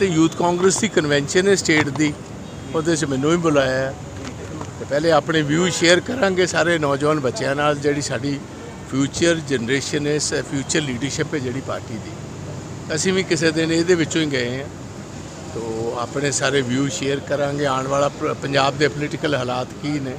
ਤੇ ਯੂਥ ਕਾਂਗਰਸ ਦੀ ਕਨਵੈਨਸ਼ਨ ਹੈ ਸਟੇਟ ਦੀ, ਉਹਦੇ 'ਚ ਮੈਨੂੰ ਵੀ ਬੁਲਾਇਆ ਹੈ। ਤੇ ਪਹਿਲੇ ਆਪਣੇ ਵਿਊ ਸ਼ੇਅਰ ਕਰਾਂਗੇ ਸਾਰੇ ਨੌਜਵਾਨ ਬੱਚਿਆਂ ਨਾਲ, ਜਿਹੜੀ ਸਾਡੀ ਫਿਊਚਰ ਜਨਰੇਸ਼ਨ ਹੈ ਫਿਊਚਰ ਲੀਡਰਸ਼ਿਪ ਹੈ ਜਿਹੜੀ ਪਾਰਟੀ ਦੀ। ਅਸੀਂ ਵੀ ਕਿਸੇ ਦਿਨ ਇਹਦੇ ਵਿੱਚੋਂ ਹੀ ਗਏ ਹਾਂ। ਤੋ ਆਪਣੇ ਸਾਰੇ ਵਿਊ ਸ਼ੇਅਰ ਕਰਾਂਗੇ, ਆਉਣ ਵਾਲਾ ਪੰਜਾਬ ਦੇ ਪੋਲੀਟੀਕਲ ਹਾਲਾਤ ਕੀ ਨੇ,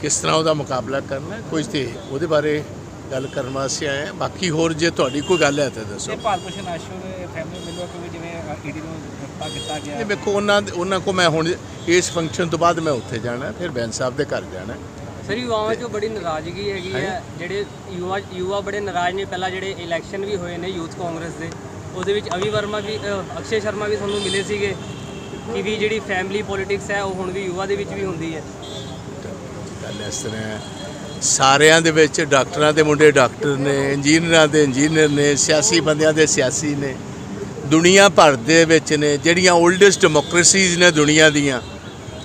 ਕਿਸ ਤਰ੍ਹਾਂ ਉਹਦਾ ਮੁਕਾਬਲਾ ਕਰਨਾ ਕੁਝ ਤੇ ਉਹਦੇ ਬਾਰੇ ਗੱਲ ਕਰਨ ਵਾਸਤੇ ਆਏ ਹਾਂ। ਬਾਕੀ ਹੋਰ ਜੇ ਤੁਹਾਡੀ ਕੋਈ ਗੱਲ ਹੈ ਤਾਂ ਦੱਸੋ। ਇਹ ਭਾਰਤ ਭੂਸ਼ਣ ਆਸ਼ੂ ਦੇ ਫੈਮਿਲੀ ਮਿਲੋ ਕਿ ਵੀ ਜਿਵੇਂ ਈਡੀ ਨੂੰ ਗ੍ਰਿਫਤਾਰ ਕੀਤਾ ਗਿਆ। ਇਹ ਵੇਖੋ ਉਹਨਾਂ ਦੇ- ਉਹਨਾਂ ਕੋ ਮੈਂ ਹੁਣ ਇਸ ਫੰਕਸ਼ਨ ਤੋਂ ਬਾਅਦ ਮੈਂ ਉੱਥੇ ਜਾਣਾ ਫਿਰ ਬੈਂਸ ਸਾਹਿਬ ਦੇ ਘਰ ਜਾਣਾ। ਸਰ ਯੁਵਾਵਾਂ 'ਚੋਂ ਬੜੀ ਨਾਰਾਜ਼ਗੀ ਹੈਗੀ ਹੈ। ਜਿਹੜੇ ਯੁਵਾ ਯੁਵਾ ਬੜੇ ਨਾਰਾਜ਼ ਨੇ। ਪਹਿਲਾਂ ਜਿਹੜੇ ਇਲੈਕਸ਼ਨ ਵੀ ਹੋਏ ਨੇ ਯੂਥ ਕਾਂਗਰਸ ਦੇ ਉਹਦੇ ਵਿੱਚ ਅਵੀ ਵਰਮਾ ਵੀ ਅ, ਅਕਸ਼ੇ ਸ਼ਰਮਾ ਵੀ ਤੁਹਾਨੂੰ ਮਿਲੇ ਸੀਗੇ। ਕਿ ਵੀ ਜਿਹੜੀ ਫੈਮਿਲੀ ਪੋਲਿਟਿਕਸ ਹੈ ਉਹ ਹੁਣ ਵੀ ਯੁਵਾ ਦੇ ਵਿੱਚ ਵੀ ਹੁੰਦੀ ਹੈ। ਗੱਲ ਇਸ ਤਰ੍ਹਾਂ ਹੈ। ਸਾਰਿਆਂ ਦੇ ਵਿੱਚ ਡਾਕਟਰਾਂ ਦੇ ਮੁੰਡੇ ਡਾਕਟਰ ਨੇ ਇੰਜੀਨੀਅਰਾਂ ਦੇ ਇੰਜੀਨੀਅਰ ਨੇ ਸਿਆਸੀ ਬੰਦਿਆਂ ਦੇ ਸਿਆਸੀ ਨੇ। ਦੁਨੀਆ ਭਰ ਦੇ ਵਿੱਚ ਨੇ ਜਿਹੜੀਆਂ 올ਡੈਸਟ ਡੈਮੋਕ੍ਰੇਸੀਜ਼ ਨੇ ਦੁਨੀਆ ਦੀਆਂ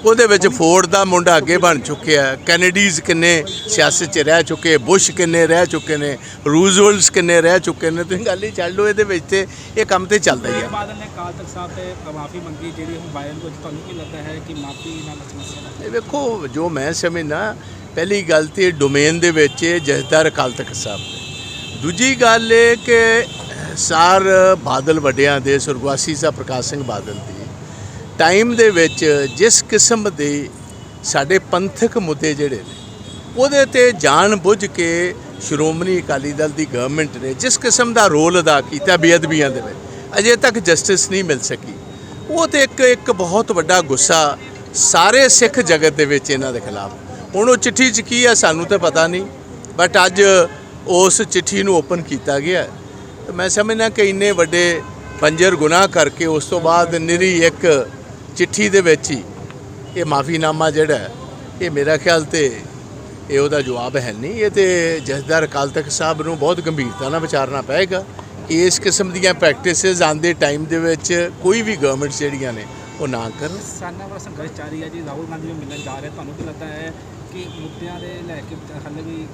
ਉਹਦੇ ਵਿੱਚ ਫੋਰਡ ਦਾ ਮੁੰਡਾ ਅੱਗੇ ਬਣ ਚੁੱਕਿਆ। ਕੈਨੇਡੀਜ਼ ਕਿੰਨੇ ਸਿਆਸਤ 'ਚ ਰਹਿ ਚੁੱਕੇ ਬੁਸ਼ ਕਿੰਨੇ ਰਹਿ ਚੁੱਕੇ ਨੇ ਰੂਜ਼ਵੈਲਟਸ ਕਿੰਨੇ ਰਹਿ ਚੁੱਕੇ ਨੇ। ਤੁਸੀਂ ਗੱਲ ਹੀ ਛੱਡ ਲਓ ਇਹਦੇ ਵਿੱਚ ਤੇ ਇਹ ਕੰਮ ਤੇ ਚੱਲਦਾ ਹੀ ਹੈ ਬਾਦਲ ਨੇ ਕਾਲ ਤਖਤ ਸਾਹਿਬ ਤੇ ਮਾਫੀ ਮੰਗੀ ਜਿਹੜੀ ਹੁਣ ਵਾਇਰਲ ਕੁਝ ਤੁਹਾਨੂੰ ਕੀ ਲੱਗਦਾ ਹੈ ਕਿ ਮਾਫੀ ਨਾਲ ਸਮੱਸਿਆ ਇਹ ਵੇਖੋ ਜੋ ਮੈਂ ਸਮਝਦਾ ਪਹਿਲੀ ਗੱਲ ਤੇ ਡੋਮੇਨ ਦੇ ਵਿੱਚ ਇਹ ਜਥੇਦਾਰ ਅਕਾਲ ਤਖਤ ਸਾਹਿਬ ਨੇ। ਦੂਜੀ ਗੱਲ ਇਹ ਕਿ ਸਾਰ ਬਾਦਲ ਵੱਡਿਆਂ ਦੇ, ਸੁਰਗਵਾਸੀ ਸਾਹਿਬ ਪ੍ਰਕਾਸ਼ ਸਿੰਘ ਬਾਦਲ ਦੀ ਟਾਈਮ ਦੇ ਵਿੱਚ ਜਿਸ ਕਿਸਮ ਦੇ ਸਾਡੇ ਪੰਥਕ ਮੁੱਦੇ ਜਿਹੜੇ ਨੇ, ਉਹਦੇ ਤੇ ਜਾਣ ਬੁੱਝ ਕੇ ਸ਼੍ਰੋਮਣੀ ਅਕਾਲੀ ਦਲ ਦੀ ਗਵਰਨਮੈਂਟ ਨੇ ਜਿਸ ਕਿਸਮ ਦਾ ਰੋਲ ਅਦਾ ਕੀਤਾ ਬੇਅਦਬੀਆਂ ਦੇ ਵਿੱਚ, ਅਜੇ ਤੱਕ ਜਸਟਿਸ ਨਹੀਂ ਮਿਲ ਸਕੀ। ਉਹ ਤੇ ਇੱਕ ਇੱਕ ਬਹੁਤ ਵੱਡਾ ਗੁੱਸਾ ਸਾਰੇ ਸਿੱਖ ਜਗਤ ਦੇ ਵਿੱਚ ਇਹਨਾਂ ਦੇ ਖਿਲਾਫ। ਹੁਣ ਉਹ ਚਿੱਠੀ 'ਚ ਕੀ ਹੈ ਸਾਨੂੰ ਤਾਂ ਪਤਾ ਨਹੀਂ ਬਟ ਅੱਜ ਉਸ ਚਿੱਠੀ ਨੂੰ ਓਪਨ ਕੀਤਾ ਗਿਆ ਤੇ ਮੈਂ ਸਮਝਦਾ ਕਿ ਇੰਨੇ ਵੱਡੇ ਬੰਜਰ ਗੁਨਾਹ ਕਰਕੇ ਉਸ ਤੋਂ ਬਾਅਦ ਨਿਰੀ ਇੱਕ ਚਿੱਠੀ ਦੇ ਵਿੱਚ ਹੀ ਇਹ ਮਾਫੀਨਾਮਾ ਜਿਹੜਾ ਇਹ ਮੇਰਾ ਖਿਆਲ ਤੇ ਇਹ ਉਹਦਾ ਜਵਾਬ ਹੈ ਨਹੀਂ। ਇਹ ਤੇ ਜਥੇਦਾਰ ਅਕਾਲ ਤਖਤ ਸਾਹਿਬ ਨੂੰ ਬਹੁਤ ਗੰਭੀਰਤਾ ਨਾਲ ਵਿਚਾਰਨਾ ਪਏਗਾ ਇਸ ਕਿਸਮ ਦੀਆਂ ਪ੍ਰੈਕਟਿਸਿਸ ਆਉਂਦੇ ਟਾਈਮ ਦੇ ਵਿੱਚ ਕੋਈ ਵੀ ਗਵਰਨਮੈਂਟਸ ਜਿਹੜੀਆਂ ਨੇ ਉਹ ਨਾ ਕਰਨ ਕਿਸਾਨਾਂ ਵਾਲਾ ਸੰਘਰਸ਼ ਜਾਰੀ ਹੈ ਜੀ। ਰਾਹੁਲ ਗਾਂਧੀ ਨੂੰ ਮਿਲਣ ਜਾ ਰਹੇ ਤੁਹਾਨੂੰ ਕੀ ਲੱਗਦਾ ਹੈ ਕਿ ਮੁੱਦਿਆਂ ਦੇ ਲੈ ਕੇ ਹਾਲੇ ਵੀ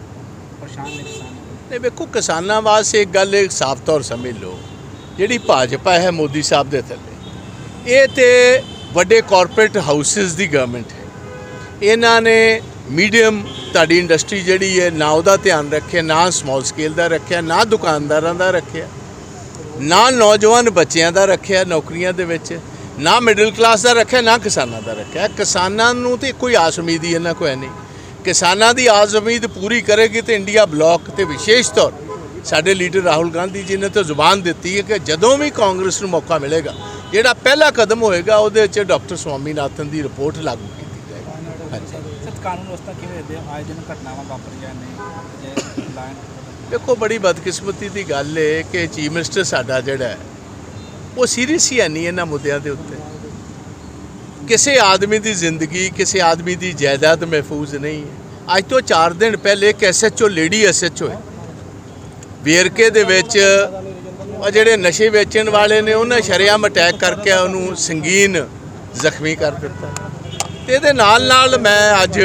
ਪਰੇਸ਼ਾਨ ਨੇ ਕਿਸਾਨ? ਤੇ ਵੇਖੋ ਕਿਸਾਨਾਂ ਵਾਸਤੇ ਇੱਕ ਗੱਲ ਇੱਕ ਸਾਫ਼ ਤੌਰ ਸਮਝ ਲਓ। ਜਿਹੜੀ ਭਾਜਪਾ ਹੈ ਮੋਦੀ ਸਾਹਿਬ ਦੇ ਥੱਲੇ ਇਹ ਤੇ ਵੱਡੇ ਕਾਰਪੋਰੇਟ ਹਾਊਸਸ ਦੀ ਗਵਰਨਮੈਂਟ ਹੈ। ਇਹਨਾਂ ਨੇ ਮੀਡੀਅਮ ਤੁਹਾਡੀ ਇੰਡਸਟਰੀ ਜਿਹੜੀ ਹੈ ਨਾ ਉਹਦਾ ਧਿਆਨ ਰੱਖਿਆ ਨਾ ਸਮਾਲ ਸਕੇਲ ਦਾ ਰੱਖਿਆ ਨਾ ਦੁਕਾਨਦਾਰਾਂ ਦਾ ਰੱਖਿਆ ਨਾ ਨੌਜਵਾਨ ਬੱਚਿਆਂ ਦਾ ਰੱਖਿਆ ਨੌਕਰੀਆਂ ਦੇ ਵਿੱਚ। ਨਾ ਮਿਡਲ ਕਲਾਸ ਦਾ ਰੱਖਿਆ ਨਾ ਕਿਸਾਨਾਂ ਦਾ ਰੱਖਿਆ। ਕਿਸਾਨਾਂ ਨੂੰ ਤੇ ਕੋਈ ਆਸ ਉਮੀਦ ਹੀ ਇਹਨਾਂ ਹੈ ਨਹੀਂ। ਕਿਸਾਨਾਂ ਦੀ ਆਸ ਉਮੀਦ ਪੂਰੀ ਕਰੇਗੀ ਤੇ ਇੰਡੀਆ ਬਲਾਕ ਤੇ ਵਿਸ਼ੇਸ਼ ਤੌਰ ਸਾਡੇ ਲੀਡਰ ਰਾਹੁਲ ਗਾਂਧੀ ਜੀ ਨੇ ਤਾਂ ਜ਼ੁਬਾਨ ਦਿੱਤੀ ਹੈ ਕਿ ਜਦੋਂ ਵੀ ਕਾਂਗਰਸ ਨੂੰ ਮੌਕਾ ਮਿਲੇਗਾ ਜਿਹੜਾ ਪਹਿਲਾ ਕਦਮ ਹੋਏਗਾ ਉਹਦੇ ਵਿੱਚ ਡਾਕਟਰ ਸਵਾਮੀਨਾਥਨ ਦੀ ਰਿਪੋਰਟ ਲਾਗੂ ਕੀਤੀ ਜਾਏਗੀ। ਹਾਂਜੀ। ਸਰ ਕਾਨੂੰਨ ਵਿਵਸਥਾ ਕਿਵੇਂ ਦੇ ਆਏ ਦਿਨ ਘਟਨਾਵਾਂ ਵਾਪਰੀਆਂ ਨੇ ਜੇ ਦੇਖੋ ਬੜੀ ਬਦਕਿਸਮਤੀ ਦੀ ਗੱਲ ਹੈ ਕਿ ਚੀਫ ਮਿਨਿਸਟਰ ਸਾਡਾ ਜਿਹੜਾ ਉਹ ਸੀਰੀਅਸ ਹੀ ਹੈ ਨਹੀਂ ਇਹਨਾਂ ਮੁੱਦਿਆਂ ਦੇ ਉੱਤੇ। ਕਿਸੇ ਆਦਮੀ ਦੀ ਜ਼ਿੰਦਗੀ, ਕਿਸੇ ਆਦਮੀ ਦੀ ਜਾਇਦਾਦ ਮਹਿਫੂਜ਼ ਨਹੀਂ ਹੈ। ਅੱਜ ਤੋਂ 4 ਦਿਨ ਪਹਿਲੇ ਇੱਕ ਐਸਐਚਓ ਲੇਡੀ ਐਸਐਚਓ ਹੈ। ਵੇਰਕੇ ਦੇ ਵਿੱਚ ਉਹ ਜਿਹੜੇ ਨਸ਼ੇ ਵੇਚਣ ਵਾਲੇ ਨੇ, ਉਹਨਾਂ ਸ਼ਰੇਆਮ ਅਟੈਕ ਕਰਕੇ ਉਹਨੂੰ ਸੰਗੀਨ ਜ਼ਖਮੀ ਕਰ ਦਿੱਤਾ। ਤੇ ਇਹਦੇ ਨਾਲ ਨਾਲ ਮੈਂ ਅੱਜ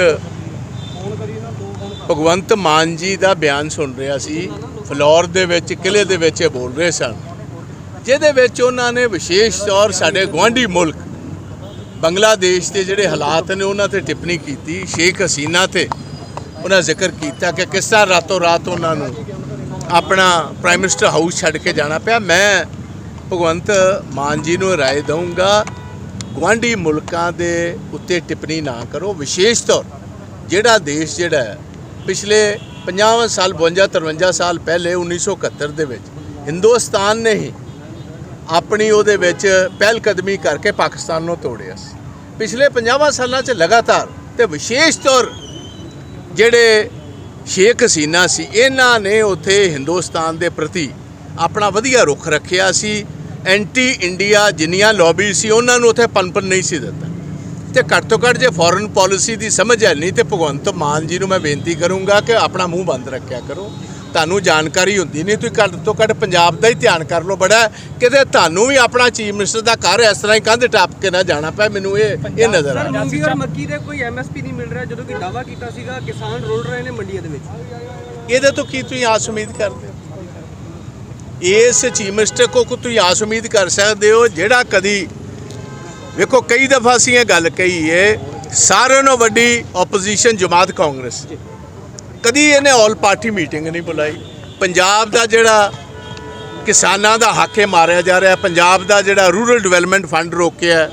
ਭਗਵੰਤ ਮਾਨ ਜੀ ਦਾ ਬਿਆਨ ਸੁਣ ਰਿਹਾ ਸੀ। ਫਲੋਰ ਦੇ ਵਿੱਚ ਕਿਲੇ ਦੇ ਵਿੱਚ ਇਹ ਬੋਲ ਰਹੇ ਸਨ। ਜਿਹਦੇ ਵਿੱਚ ਉਹਨਾਂ ਨੇ ਵਿਸ਼ੇਸ਼ ਤੌਰ ਸਾਡੇ ਗੁਆਂਢੀ ਮੁਲਕ ਬੰਗਲਾਦੇਸ਼ ਦੇ ਜਿਹੜੇ ਹਾਲਾਤ ਨੇ ਉਹਨਾਂ ਤੇ ਟਿੱਪਣੀ ਕੀਤੀ, ਸ਼ੇਖ ਹਸੀਨਾ ਤੇ ਉਹਨਾਂ ਜ਼ਿਕਰ ਕੀਤਾ ਕਿ ਕਿਸ ਤਰ੍ਹਾਂ ਰਾਤੋਂ ਰਾਤ ਉਹਨਾਂ ਨੂੰ ਆਪਣਾ ਪ੍ਰਾਈਮ ਮਿਨਿਸਟਰ ਹਾਊਸ ਛੱਡ ਕੇ ਜਾਣਾ ਪਿਆ। ਮੈਂ ਭਗਵੰਤ ਮਾਨ ਜੀ ਨੂੰ ਰਾਏ ਦਊਂਗਾ, ਗੁਆਂਢੀ ਮੁਲਕਾਂ ਦੇ ਉੱਤੇ ਟਿੱਪਣੀ ਨਾ ਕਰੋ। ਵਿਸ਼ੇਸ਼ ਤੌਰ ਜਿਹੜਾ ਦੇਸ਼ ਜਿਹੜਾ ਪਿਛਲੇ 50 ਸਾਲ 52 53 ਸਾਲ ਪਹਿਲੇ 1971 ਦੇ ਵਿੱਚ ਹਿੰਦੁਸਤਾਨ ਨੇ ਹੀ ਆਪਣੀ ਉਹਦੇ ਵਿੱਚ ਪਹਿਲ ਕਦਮੀ ਕਰਕੇ ਪਾਕਿਸਤਾਨ ਨੂੰ ਤੋੜਿਆ ਸੀ। ਪਿਛਲੇ 50 ਸਾਲਾਂ 'ਚ ਲਗਾਤਾਰ ਤੇ ਵਿਸ਼ੇਸ਼ ਤੌਰ ਜਿਹੜੇ ਸ਼ੇਖ ਹਸੀਨਾ ਸੀ, ਇਹਨਾਂ ਨੇ ਉੱਥੇ ਹਿੰਦੁਸਤਾਨ ਦੇ ਪ੍ਰਤੀ ਆਪਣਾ ਵਧੀਆ ਰੁਖ ਰੱਖਿਆ ਸੀ। ਐਂਟੀ ਇੰਡੀਆ ਜਿੰਨੀਆਂ ਲੌਬੀ ਸੀ, ਉਹਨਾਂ ਨੂੰ ਉੱਥੇ ਪਨਪਨ ਨਹੀਂ ਸੀ ਦਿੱਤਾ। ਤੇ ਘੱਟ ਤੋਂ ਘੱਟ ਜੇ ਫੋਰਨ ਪਾਲਿਸੀ ਦੀ ਸਮਝ ਹੈ ਨਹੀਂ, ਤੇ ਭਗਵੰਤ ਮਾਨ ਜੀ ਨੂੰ ਮੈਂ ਬੇਨਤੀ ਕਰੂੰਗਾ ਕਿ ਆਪਣਾ ਮੂੰਹ ਬੰਦ ਰੱਖਿਆ ਕਰੋ। ਤੁਹਾਨੂੰ ਜਾਣਕਾਰੀ ਹੁੰਦੀ ਨਹੀਂ ਤੁਸੀਂ ਘੱਟ ਤੋਂ ਘੱਟ ਪੰਜਾਬ ਦਾ ਹੀ ਧਿਆਨ ਕਰ ਲਓ ਬੜਾ। ਕਿਤੇ ਤੁਹਾਨੂੰ ਵੀ ਆਪਣਾ ਚੀਫ ਮਿਨਿਸਟਰ ਦਾ ਘਰ ਇਸ ਤਰ੍ਹਾਂ ਹੀ ਕੰਧ ਟੱਪ ਕੇ ਨਾ ਜਾਣਾ ਪਏ ਮੈਨੂੰ ਇਹ ਇਹ ਨਜ਼ਰ ਆ ਮੂੰਗੀ ਔਰ ਮੱਕੀ ਦੇ ਕੋਈ ਐਮਐਸਪੀ ਨਹੀਂ ਮਿਲ ਰਿਹਾ ਜਦੋਂ ਕਿ ਦਾਵਾ ਕੀਤਾ ਸੀਗਾ ਕਿਸਾਨ ਰੋਲ ਰਹੇ ਨੇ ਮੰਡੀਆਂ ਦੇ ਵਿੱਚ। ਇਹਦੇ ਤੋਂ ਕੀ ਤੁਸੀਂ ਆਸ ਉਮੀਦ ਕਰਦੇ ਹੋ? ਇਸ ਚੀਫ ਮਿਨਿਸਟਰ ਕੋ ਕੋ ਤੁਸੀਂ ਆਸ ਉਮੀਦ ਕਰ ਸਕਦੇ ਹੋ ਜਿਹੜਾ ਕਦੀ ਵੇਖੋ ਕਈ ਦਫਾ ਅਸੀਂ ਇਹ ਗੱਲ ਕਹੀ ਏ ਸਾਰਿਆਂ ਨਾਲੋਂ ਵੱਡੀ ਆਪੋਜੀਸ਼ਨ ਜਮਾਤ ਕਾਂਗਰਸ। ਕਦੀ ਇਹਨੇ ਆਲ ਪਾਰਟੀ ਮੀਟਿੰਗ ਨਹੀਂ ਬੁਲਾਈ। ਪੰਜਾਬ ਦਾ ਜਿਹੜਾ ਕਿਸਾਨਾਂ ਦਾ ਹੱਕ ਹੈ ਮਾਰਿਆ ਜਾ ਰਿਹਾ, ਪੰਜਾਬ ਦਾ ਜਿਹੜਾ ਰੂਰਲ ਡਿਵੈਲਪਮੈਂਟ ਫੰਡ ਰੋਕਿਆ,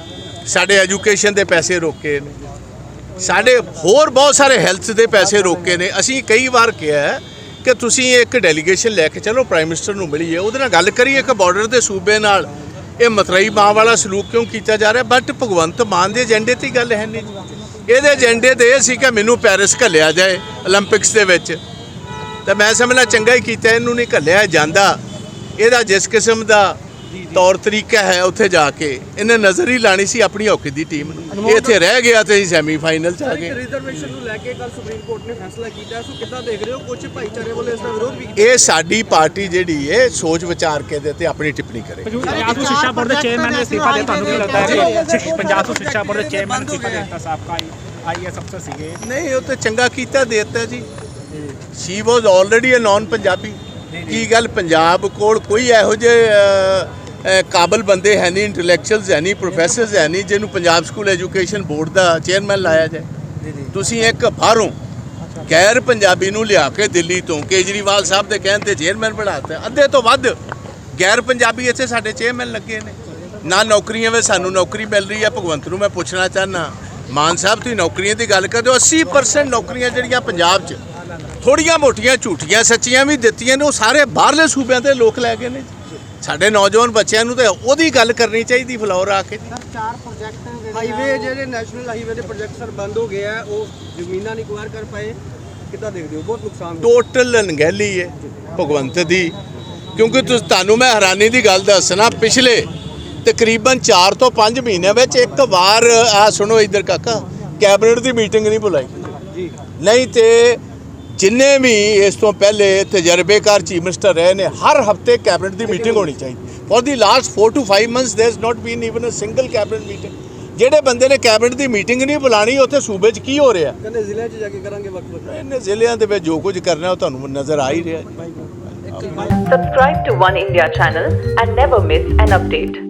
ਸਾਡੇ ਐਜੂਕੇਸ਼ਨ ਦੇ ਪੈਸੇ ਰੋਕੇ ਨੇ। ਸਾਡੇ ਹੋਰ ਬਹੁਤ ਸਾਰੇ ਹੈਲਥ ਦੇ ਪੈਸੇ ਰੋਕੇ ਨੇ। ਅਸੀਂ ਕਈ ਵਾਰ ਕਿਹਾ ਕਿ ਤੁਸੀਂ ਇੱਕ ਡੈਲੀਗੇਸ਼ਨ ਲੈ ਕੇ ਚਲੋ, ਪ੍ਰਾਈਮ ਮਿਨਿਸਟਰ ਨੂੰ ਮਿਲੀਏ, ਉਹਦੇ ਨਾਲ ਗੱਲ ਕਰੀਏ ਕਿ ਬਾਰਡਰ ਦੇ ਸੂਬੇ ਨਾਲ। ਇਹ ਮਤਰਈ ਮਾਂ ਵਾਲਾ ਸਲੂਕ ਕਿਉਂ ਕੀਤਾ ਜਾ ਰਿਹਾ? ਬਟ ਭਗਵੰਤ ਮਾਨ ਦੇ ਏਜੰਡੇ ਤੇ ਹੀ ਗੱਲ ਹੈ ਨਹੀਂ। ਇਹਦੇ ਏਜੰਡੇ ਤੇ ਇਹ ਸੀ ਕਿ ਮੈਨੂੰ ਪੈਰਿਸ ਘੱਲਿਆ ਜਾਏ 올림픽ਸ ਦੇ ਵਿੱਚ। ਤਾਂ ਮੈਂ ਸਮਝਣਾ ਚੰਗਾ ਹੀ ਕੀਤਾ ਇਹਨੂੰ ਨਹੀਂ ਘੱਲਿਆ ਜਾਂਦਾ। ਇਹਦਾ ਜਿਸ ਕਿਸਮ ਦਾ ਤੌਰ ਤਰੀਕਾ ਹੈ ਉੱਥੇ ਜਾ ਕੇ ਇਹਨੇ ਨਜ਼ਰ ਹੀ ਲਾਣੀ ਸੀ ਆਪਣੀ ਹਾਕੀ ਦੀ ਟੀਮ ਨੂੰ। ਇਹ ਇੱਥੇ ਰਹਿ ਗਿਆ ਤੇ ਸੈਮੀਫਾਈਨਲ ਚ ਆ ਗਏ। ਰਿਜ਼ਰਵੇਸ਼ਨ ਨੂੰ ਲੈ ਕੇ ਕੱਲ ਸੁਪਰੀਮ ਕੋਰਟ ਨੇ ਫੈਸਲਾ ਕੀਤਾ ਸੋ ਕਿੱਦਾਂ ਦੇਖ ਰਹੇ ਹੋ? ਕੁਝ ਭਾਈਚਾਰੇ ਵੱਲੋਂ ਇਸ ਦਾ ਵਿਰੋਧ ਵੀ ਇਹ ਸਾਡੀ ਪਾਰਟੀ ਜਿਹੜੀ ਹੈ ਸੋਚ ਵਿਚਾਰ ਕੇ ਦੇ ਤੇ ਆਪਣੀ ਟਿੱਪਣੀ ਕਰੇ। ਪੰਜਾਬ ਤੋਂ ਸਿੱਖਿਆ ਬੋਰਡ ਦੇ ਚੇਅਰਮੈਨ ਨੇ ਅਸਤੀਫਾ ਦੇ ਤੁਹਾਨੂੰ ਕੀ ਲੱਗਦਾ ਹੈ ਕਿ ਪੰਜਾਬ ਤੋਂ ਸਿੱਖਿਆ ਬੋਰਡ ਦੇ ਚੇਅਰਮੈਨ ਅਸਤੀਫਾ ਦੇ ਦਿੱਤਾ? ਸਾਬਕਾ ਆਈਐਸ ਅਫਸਰ ਸੀਗੇ। ਨਹੀਂ ਉਹ ਤੇ ਚੰਗਾ ਕੀਤਾ ਦੇਤਾ ਜੀ। She was already a non Punjabi ਕੀ ਗੱਲ ਪੰਜਾਬ ਕੋਲ ਕੋਈ ਇਹੋ ਜਿਹੇ ਕਾਬਲ ਬੰਦੇ ਹੈ ਨਹੀਂ ਇੰਟੈਲੈਕਚੁਅਲਸ ਹੈ ਨਹੀਂ ਪ੍ਰੋਫੈਸਰਸ ਹੈ ਨਹੀਂ ਜਿਹਨੂੰ ਪੰਜਾਬ ਸਕੂਲ ਐਜੂਕੇਸ਼ਨ ਬੋਰਡ ਦਾ ਚੇਅਰਮੈਨ ਲਾਇਆ ਜਾਏ। ਤੁਸੀਂ ਇੱਕ ਬਾਹਰੋਂ ਗੈਰ ਪੰਜਾਬੀ ਨੂੰ ਲਿਆ ਕੇ ਦਿੱਲੀ ਤੋਂ ਕੇਜਰੀਵਾਲ ਸਾਹਿਬ ਦੇ ਕਹਿਣ ਤੇ ਚੇਅਰਮੈਨ ਬਣਾਤਾ ਅੱਧੇ ਤੋਂ ਵੱਧ ਗੈਰ ਪੰਜਾਬੀ ਇੱਥੇ ਸਾਡੇ ਚੇਅਰਮੈਨ ਲੱਗੇ ਨੇ। ਨਾ ਨੌਕਰੀਆਂ ਵਿੱਚ ਸਾਨੂੰ ਨੌਕਰੀ ਮਿਲ ਰਹੀ ਹੈ। ਭਗਵੰਤ ਨੂੰ ਮੈਂ ਪੁੱਛਣਾ ਚਾਹਨਾ ਮਾਨ ਸਾਹਿਬ ਤੁਸੀਂ ਨੌਕਰੀਆਂ ਦੀ ਗੱਲ ਕਰਦੇ ਹੋ। 80% ਨੌਕਰੀਆਂ ਜਿਹੜੀਆਂ ਪੰਜਾਬ 'ਚ ਥੋੜੀਆਂ ਮੋਟੀਆਂ ਝੂਠੀਆਂ ਸੱਚੀਆਂ ਵੀ ਦਿੱਤੀਆਂ ਨੇ ਉਹ ਸਾਰੇ ਬਾਹਰਲੇ ਸੂਬਿਆਂ ਦੇ ਲੋਕ ਲੈ ਗਏ ਨੇ। ਸਾਡੇ ਨੌਜਵਾਨ ਬੱਚਿਆਂ ਨੂੰ ਤੇ ਉਹਦੀ ਗੱਲ ਕਰਨੀ ਚਾਹੀਦੀ ਫਲੋਰ ਆ ਕੇ। ਹਾਈਵੇ ਜਿਹੜੇ ਨੈਸ਼ਨਲ ਹਾਈਵੇ ਦੇ ਪ੍ਰੋਜੈਕਟ ਸਰ ਬੰਦ ਹੋ ਗਏ ਆ ਉਹ ਜ਼ਮੀਨਾਂ ਨਹੀਂ ਕੁਆਰ ਕਰ ਪਾਏ। ਕਿੱਦਾਂ ਦੇਖਦੇ ਹੋ? ਬਹੁਤ ਨੁਕਸਾਨ ਟੋਟਲ ਅਣਗਹਿਲੀ ਹੈ ਭਗਵੰਤ ਦੀ। ਕਿਉਂਕਿ ਤੁਸੀਂ ਤੁਹਾਨੂੰ ਮੈਂ ਹੈਰਾਨੀ ਦੀ ਗੱਲ ਦੱਸਣਾ ਪਿਛਲੇ ਤਕਰੀਬਨ 4 ਤੋਂ 5 ਮਹੀਨਿਆਂ ਵਿੱਚ ਇੱਕ ਵਾਰ ਆ ਸੁਣੋ ਇੱਧਰ ਕਾਕਾ ਕੈਬਨਿਟ ਦੀ ਮੀਟਿੰਗ ਨਹੀਂ ਬੁਲਾਈ। ਨਹੀਂ ਤੇ ਜਿੰਨੇ ਵੀ ਇਸ ਤੋਂ ਪਹਿਲੇ ਤਜਰਬੇਕਾਰ ਚੀਫ ਮਿਨਿਸਟਰ ਰਹੇ ਨੇ ਹਰ ਹਫ਼ਤੇ ਕੈਬਨਿਟ ਦੀ ਮੀਟਿੰਗ ਹੋਣੀ ਚਾਹੀਦੀ। For the last 4 to 5 months there is not been even a single cabinet meeting. ਜਿਹੜੇ ਬੰਦੇ ਨੇ ਕੈਬਨਿਟ ਦੀ ਮੀਟਿੰਗ ਨਹੀਂ ਬੁਲਾਣੀ ਉੱਥੇ ਸੂਬੇ 'ਚ ਕੀ ਹੋ ਰਿਹਾ? ਕਹਿੰਦੇ ਜ਼ਿਲ੍ਹਿਆਂ 'ਚ ਜਾ ਕੇ ਕਰਾਂਗੇ ਵਕਤ ਵਕਤ ਇਹਨੇ ਜ਼ਿਲ੍ਹਿਆਂ ਦੇ ਵਿੱਚ ਜੋ ਕੁਝ ਕਰਨਾ ਉਹ ਤੁਹਾਨੂੰ ਨਜ਼ਰ ਆ ਹੀ ਰਿਹਾ। Subscribe to One India channel and never miss an update.